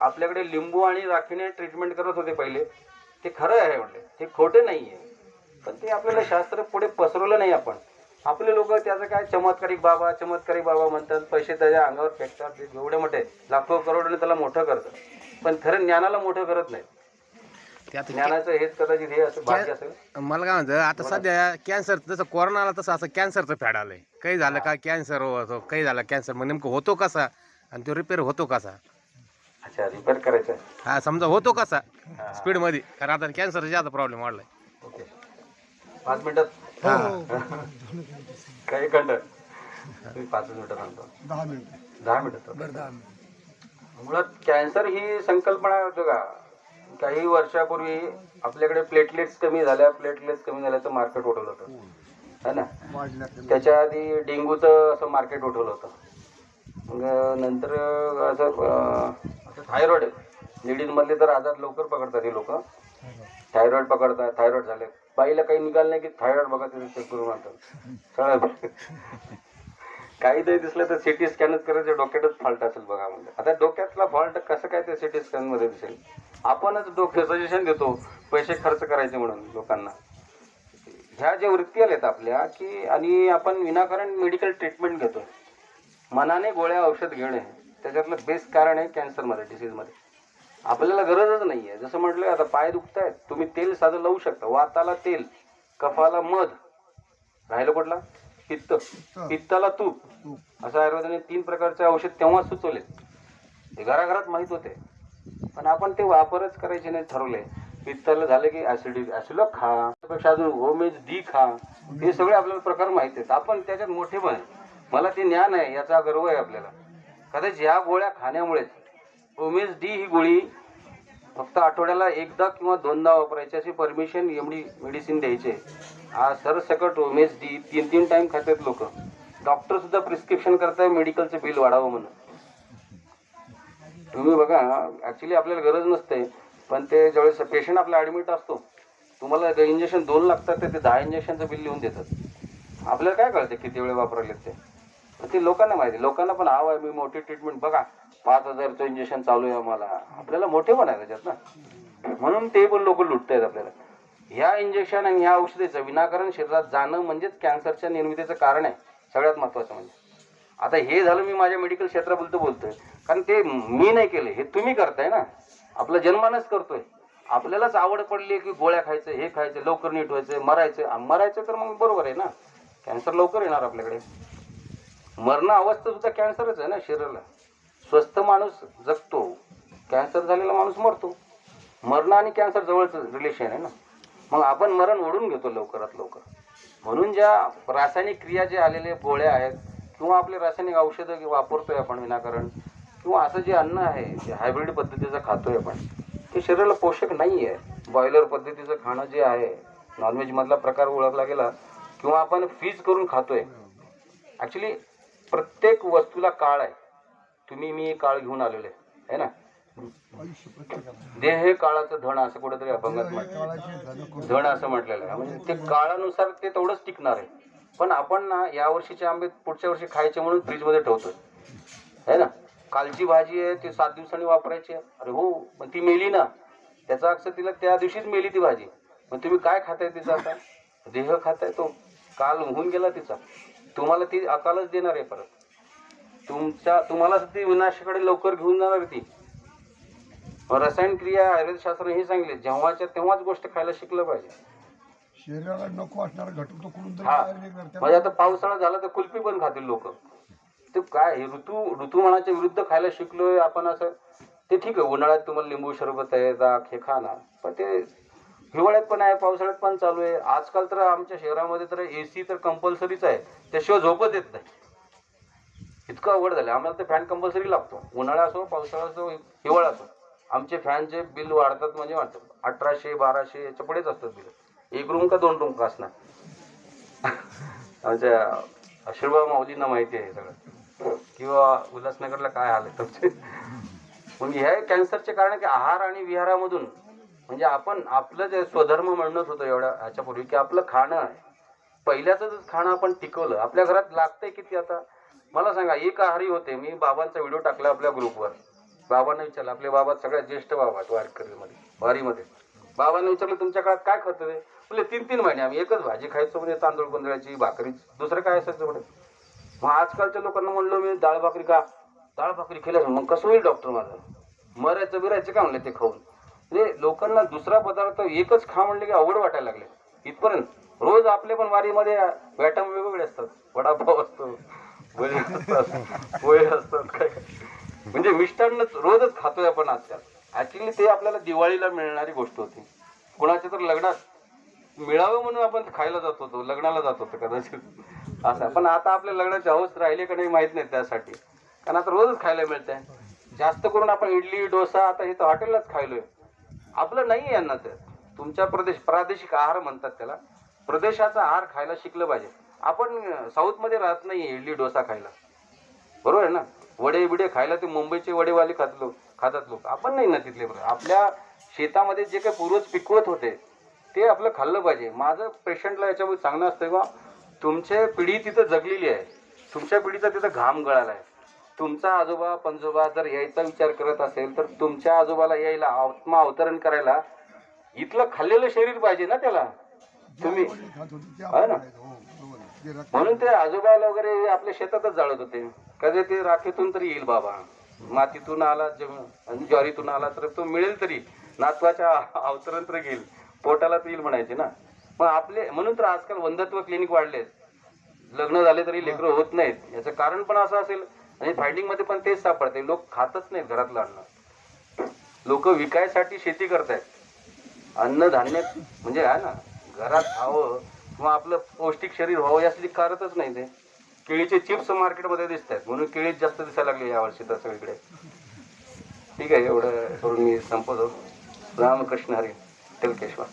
आपल्याकडे लिंबू आणि राखीने ट्रीटमेंट करत होते पहिले. ते खरं आहे म्हटले. ते खोटे नाही आहे पण ते आपल्याला शास्त्र पुढे पसरवलं नाही आपण. आपले लोक त्याचं काय चमत्कारिक बाबा चमत्कारिक बाबा म्हणतात. पैसे त्याच्या अंगावर फेकतात. ते एवढे मोठे लाखो करोडने त्याला मोठं करतात. पण खरं ज्ञानाला मोठं करत नाही ज्ञानाचं हेच कदाचित हे असं भाग्य असेल. मला काय म्हणतं आता सध्या कॅन्सर जसं कोरोना आला तसं असं कॅन्सरचं फॅड आलंय. काही झालं का कॅन्सर होतो काही झालं कॅन्सर मग नेमकं होतो कसा? आणि तो रिपेअर होतो कसा? अच्छा रिपेअर करायचं आहे. हा समजा होतो कसा स्पीडमध्ये कारण आता कॅन्सरचा जास्त प्रॉब्लेम वाढलाय. ओके. पाच मिनिटात काही कंट मी पाचच मिनिटात सांगतो दहा मिनिट. दहा मिनिटात बरं दहा मिनिट. मुळात कॅन्सर ही संकल्पना होतं का काही वर्षापूर्वी आपल्याकडे प्लेटलेट्स कमी झाल्या प्लेटलेट्स कमी झाल्याचं मार्केट उठवलं होतं. है ना? वाढल्या. त्याच्या आधी डेंग्यूचं असं मार्केट उठवलं होतं. मग नंतर असं अं, असं थायरॉइड लेडीजमधले तर आजार लवकर पकडतात हे लोक. थायरॉइड पकडतात थायरॉइड झाले. बाईला काही निकाल नाही की थायरॉइड बघा तिथे चेक करून म्हणतात काही तरी दिसलं तर सिटी स्कॅनच करायचं डोक्यातच फॉल्ट असेल बघा म्हणजे आता डोक्यातला फॉल्ट कसं काय ते सिटी स्कॅनमध्ये दिसेल? आपणच डोके सजेशन देतो पैसे खर्च करायचे म्हणून लोकांना. ह्या ज्या वृत्ती आल्यात आपल्या की आणि आपण विनाकारण मेडिकल ट्रीटमेंट घेतो मनाने गोळ्या औषध घेणे त्याच्यातलं बेस्ट कारण आहे कॅन्सरमध्ये डिसीजमध्ये आपल्याला गरजच नाही आहे जसं म्हटलं आता पाय दुखतायत. तुम्ही तेल साधं लावू शकता. वाताला तेल कफाला मध. राहिलं कुठला? पित्त. पित्ताला तूप. असं आयुर्वेदाने तीन प्रकारचे औषध तेव्हा सुचवले ते घराघरात माहीत होते. पण आपण ते वापरच करायचे नाही ठरवले. पित्ताला झालं की ऍसिडिक ऍसिलो खा. त्यापेक्षा अजून होमेज डी खा. हे सगळे आपल्याला प्रकार माहीत आहेत. आपण त्याच्यात मोठे पण. मला ते ज्ञान आहे याचा गर्व आहे आपल्याला. कदाचित या गोळ्या खाण्यामुळेच. ओमेस डी ही गोळी फक्त आठवड्याला एकदा किंवा दोनदा वापरायची अशी परमिशन एवढी मेडिसिन द्यायचे. हा सरसकट ओमेस डी तीन तीन टाईम खातात लोक. डॉक्टर सुद्धा प्रिस्क्रिप्शन करताय मेडिकलचं बिल वाढावं म्हणून. तुम्ही बघा ॲक्च्युली आपल्याला गरज नसते पण ते ज्यावेळेस पेशंट आपला ॲडमिट असतो तुम्हाला इंजेक्शन दोन लागतात तर ते दहा इंजेक्शनचं बिल लिहून देतात. आपल्याला काय कळतं किती वेळ वापरले ते? ते लोकांना माहिती लोकांना पण हवं आहे मी मोठी ट्रीटमेंट बघा. पाच हजारचं इंजेक्शन चालू आहे आम्हाला. आपल्याला मोठे पण आहे त्याच्यात ना. म्हणून ते पण लोक लुटतायत आपल्याला. ह्या इंजेक्शन आणि ह्या औषधीचं विनाकारण शरीरात जाणं म्हणजेच कॅन्सरच्या निर्मितीचं कारण आहे. सगळ्यात महत्त्वाचं म्हणजे. आता हे झालं मी माझ्या मेडिकल क्षेत्राबद्दल बोलतोय. कारण ते मी नाही केलं हे तुम्ही करताय ना. आपलं जन्मानच करतोय. आपल्यालाच आवड पडली की गोळ्या खायचं हे खायचं लवकर नीट व्हायचं मरायचं. मरायचं तर मग बरोबर आहे ना. कॅन्सर लवकर येणार आपल्याकडे. मरण अवस्था सुद्धा कॅन्सरच आहे ना शरीराला. स्वस्थ माणूस जगतो कॅन्सर झालेला माणूस मरतो. मरण आणि कॅन्सर जवळचं रिलेशन आहे ना. मग आपण मरण ओढून घेतो लवकरात लवकर. म्हणून ज्या रासायनिक क्रिया जे आलेले गोळ्या आहेत किंवा आपले रासायनिक औषधं वापरतोय आपण विनाकारण किंवा असं जे अन्न आहे जे हायब्रिड पद्धतीचं खातोय आपण ते शरीराला पोषक नाही आहे बॉयलर पद्धतीचं खाणं जे आहे नॉनव्हेजमधला प्रकार ओळखला गेला किंवा आपण फीज करून खातोय. ॲक्च्युली प्रत्येक वस्तूला काळ आहे. तुम्ही मी काळ घेऊन आलेले आहे. ना? देह हे काळाचं धन असं कुठेतरी अभंगात म्हटलं. धन असं म्हटलेलं आहे. म्हणजे ते काळानुसार ते तेवढंच टिकणार आहे. पण आपण ना या वर्षीचे आंबे पुढच्या वर्षी खायचे म्हणून फ्रीजमध्ये ठेवतोय. है ना? कालची भाजी आहे ती सात दिवसांनी वापरायची आहे. अरे हो पण ती मेली ना. त्याचा अक्ष तिला त्या दिवशीच मेली ती भाजी. मग तुम्ही काय खाताय तिचा आता? देह खाताय तो. काल होऊन गेला तिचा. तुम्हाला ती अकालच देणार आहे परत. तुमच्या तुम्हाला ती विनाशाकडे लवकर घेऊन जाणार ती. रसायन क्रिया आयुर्वेदशास्त्र हे सांगले जेव्हाच्या तेव्हाच गोष्ट खायला शिकलं पाहिजे. शरीराला नको असणार घटक तो कुठून तरी बाहेर निघणार म्हणजे त्याला आता पावसाळा झाला तर कुल्फी पण खातील लोक. ते काय हे ऋतू ऋतुमानाच्या विरुद्ध खायला शिकलोय आपण असं. ते ठीक आहे उन्हाळ्यात तुम्हाला लिंबू सरबत आहे दाख हे खा ना. पण ते हिवाळ्यात पण आहे पावसाळ्यात पण चालू आहे. आजकाल तर आमच्या शहरामध्ये तर ए सी तर कंपल्सरीच आहे. त्याशिवाय झोपत येत नाही. इतकं अवघड झालं आम्हाला तर फॅन कंपल्सरी लागतो. उन्हाळा असो पावसाळा असो हिवाळा असो. आमचे फॅनचे बिल वाढतात म्हणजे वाढतात. अठराशे बाराशे याच्या पुढेच असतात बिल एक रूम का दोन रूम का असणार? आमच्या आशीर्वाद माऊलींना माहिती आहे सगळं. किंवा उल्हासनगरला काय हाल आहे तुमचे? म्हणजे ह्या कॅन्सरचे कारण की आहार आणि विहारामधून म्हणजे आपण आपलं जे स्वधर्म म्हणत होतो एवढ्या ह्याच्यापूर्वी की आपलं खाणं आहे. पहिल्याच खाणं आपण टिकवलं. आपल्या घरात लागतंय किती आता? मला सांगा एक आहारी होते. मी बाबांचा व्हिडिओ टाकला आपल्या ग्रुपवर. बाबांना विचारलं आपले बाबा सगळ्यात ज्येष्ठ बाबा आहेत वारकरीमध्ये वारीमध्ये. बाबांना विचारलं तुमच्या काळात काय खातं ते म्हणजे तीन तीन महिने आम्ही एकच भाजी खायचो म्हणजे तांदूळ गोंधळाची भाकरी. दुसरं काय असायचं म्हणे? मग आजकालच्या लोकांना म्हणलो मी डाळ भाकरी का डाळ भाकरी केल्यास मग कसं होईल डॉक्टर माझं? मरायचं बिरायचं का म्हणलं ते खाऊन? म्हणजे लोकांना दुसरा पदार्थ एकच खा म्हणले की अवघड वाटायला लागले. इथपर्यंत रोज आपले पण वारीमध्ये वॅटम वेगवेगळे असतात. वडापाव असतो वडे असतात पोहे असतात काय. म्हणजे मिष्टान्न रोजच खातोय आपण आजकाल. ऍक्च्युली ते आपल्याला दिवाळीला मिळणारी गोष्ट होती. कुणाच्या तर लग्नात मिळावं म्हणून आपण खायला जात होतो लग्नाला जात होतो कदाचित. असं पण आता आपल्या लग्नाची हौस राहिले का नाही माहीत नाही त्यासाठी. कारण आता रोजच खायला मिळतंय. जास्त करून आपण इडली डोसा आता हे तर हॉटेललाच खायलोय. आपलं नाही यांना ते. तुमच्या प्रदेश प्रादेशिक आहार म्हणतात त्याला. प्रदेशाचा आहार खायला शिकलं पाहिजे. आपण साऊथमध्ये राहत नाही इडली डोसा खायला. बरोबर आहे ना? वडे बिडे खायला ते मुंबईचे वडेवाले खात लोक खातात लोक. आपण नाही ना तिथले. आपल्या शेतामध्ये जे काही पूर्वज पिकवत होते ते आपलं खाल्लं पाहिजे. माझं पेशंटला याच्यामध्ये सांगणं असतं किंवा तुमच्या पिढी तिथं जगलेली आहे. तुमच्या पिढीचा तिथं घाम गळाला आहे तुमचा आजोबा पंजोबा जर यायचा विचार करत असेल तर तुमच्या आजोबाला यायला आत्मा अवतरण करायला इथलं खाल्लेलं शरीर पाहिजे ना त्याला? तुम्ही ना? म्हणून ते आजोबाला वगैरे आपल्या शेतातच जाळत होते. कधी ते राखेतून तरी येईल बाबा. मातीतून आला आणि ज्वारीतून आला तर तो मिळेल तरी. नातवाच्या अवतरण तर घेईल. पोटाला तर येईल म्हणायचे ना. मग आपले म्हणून तर आजकाल वंधत्व क्लिनिक वाढलेत. लग्न झाले तरी लेकरं होत नाहीत. याचं कारण पण असं असेल म्हणजे आणि फायडिंगमध्ये पण तेच सापडते. लोक खातच नाहीत घरातलं अन्न. लोक विकायसाठी शेती करतायत. अन्नधान्य म्हणजे आहे ना घरात खावं किंवा आपलं पौष्टिक शरीर व्हावं यासाठी करतच नाही ते. केळीचे चिप्स मार्केटमध्ये दिसत आहेत म्हणून केळीच जास्त दिसायला लागले यावर्षी तर सगळीकडे. ठीक आहे एवढं करून मी संपवतो. रामकृष्ण हरी तेलकेश्वर.